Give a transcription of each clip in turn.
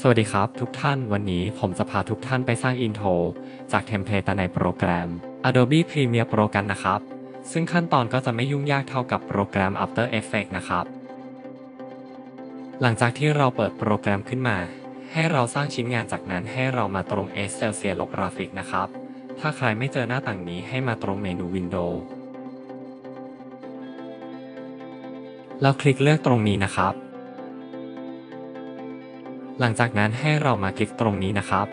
สวัสดีครับทุกท่านวันนี้ผมจะพาทุกท่านไปสร้างอินโทรจากเทมเพลตในโปรแกรม Adobe Premiere Pro กันนะครับ ซึ่งขั้นตอนก็จะไม่ยุ่งยากเท่ากับโปรแกรม After Effects นะครับ หลังจากที่เราเปิดโปรแกรมขึ้นมา ให้เราสร้างชิ้นงานจากนั้นให้เรามาตรง Excelsior Graphic นะครับ ถ้าใครไม่เจอหน้าต่างนี้ให้มาตรงเมนู Window แล้วคลิกเลือกตรงนี้นะครับ หลังจากนั้นให้เรามาคลิกตรงนี้นะครับ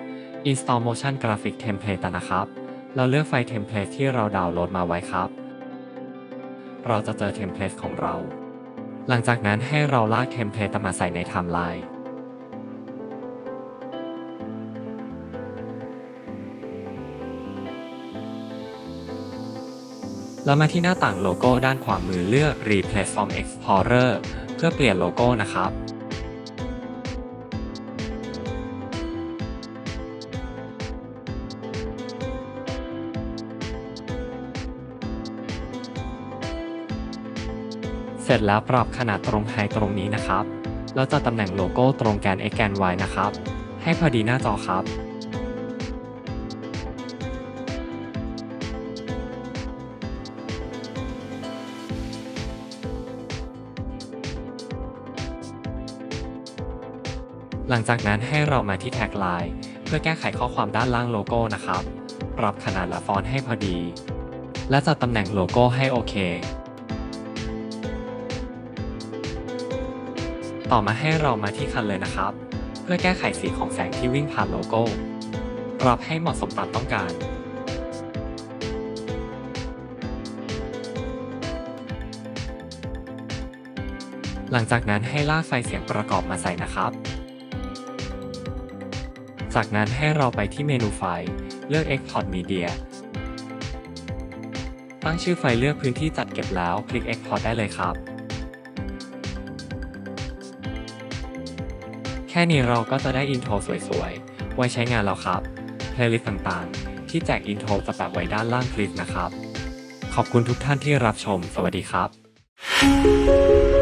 Install Motion Graphic Template นะครับ เราเลือกไฟล์เทมเพลตที่เราดาวน์โหลดมาไว้ครับ เราจะเจอเทมเพลตของเรา หลังจากนั้นให้เราลากเทมเพลตมาใส่ในไทม์ไลน์แล้วมาที่หน้าต่างโลโก้ด้านขวามือเลือก Replace from Explorer เพื่อเปลี่ยนโลโก้นะครับ เสร็จแล้วปรับขนาดตรงไฮตรงนี้นะครับ แล้วจะตำแหน่งโลโก้ตรงแกน x แกน y นะครับ ให้พอดีหน้าจอครับ หลังจากนั้นให้เรามาที่แท็กไลน์เพื่อแก้ไขข้อความด้านล่างโลโก้นะครับ ปรับขนาดและฟอนต์ให้พอดี และจัดตำแหน่งโลโก้ให้โอเค ต่อมาให้เรามาที่คันเลยนะครับ เพื่อแก้ไขสีของแสงที่วิ่งผ่านโลโก้ ปรับให้เหมาะสมตามต้องการ หลังจากนั้นให้ลากไฟเสียงประกอบมาใส่นะครับ จากนั้นให้เราไปที่เมนูไฟล์เลือก Export Media ตั้งชื่อไฟล์เลือกพื้นที่จัดเก็บแล้ว คลิก Export ได้เลยครับ แค่นี้เราก็จะได้อินโทรสวยๆ ไว้ใช้งานแล้วครับ เพลย์ลิสต์ต่างๆ ที่แจกอินโทรจะแปะไว้ด้านล่างคลิปนะครับ ขอบคุณทุกท่านที่รับชม สวัสดีครับ